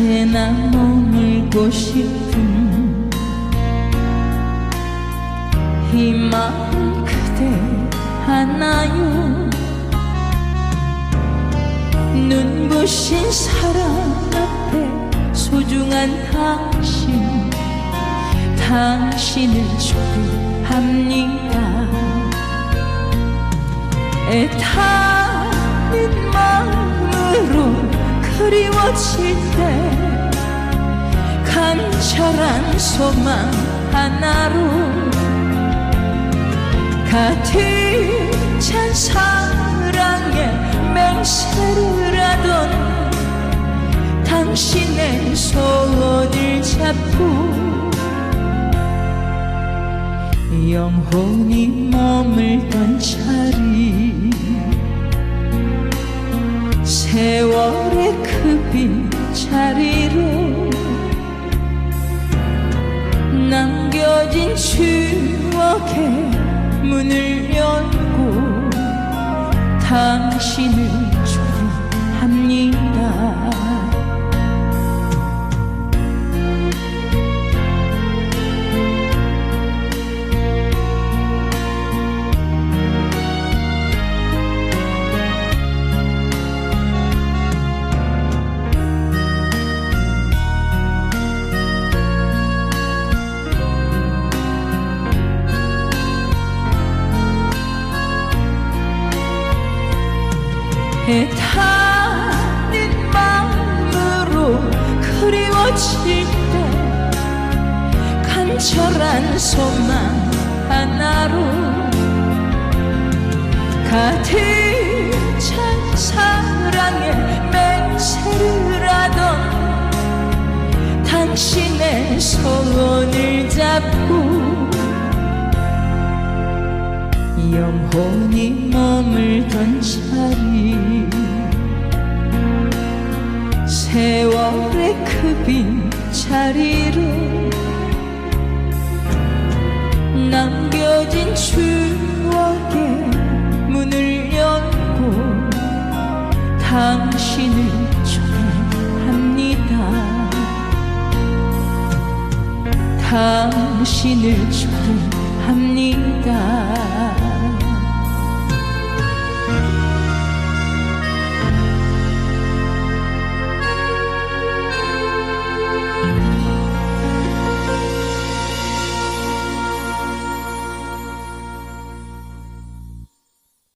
나 머물고 싶은 이 마음 그대 하나요? 눈부신 사랑 앞에 소중한 당신 당신을 축복합니다. 애타는 마음으로 그리워질 때 간절한 소망 하나로 가득 찬 사랑에 맹세를 하던 당신의 손을 잡고 영혼이 머물던 자리 세월의 그 빈자리로 남겨진 추억의 문을 열고 당신을 축복합니다 애타는 마음으로 그리워질 때 간절한 소망 하나로 가득 찬 사랑에 맹세를 하던 당신의 손을 잡고 영혼이 머물던 자리 빈 자리로 남겨진 추억의 문을 열고 당신을 축복합니다. 당신을 축복합니다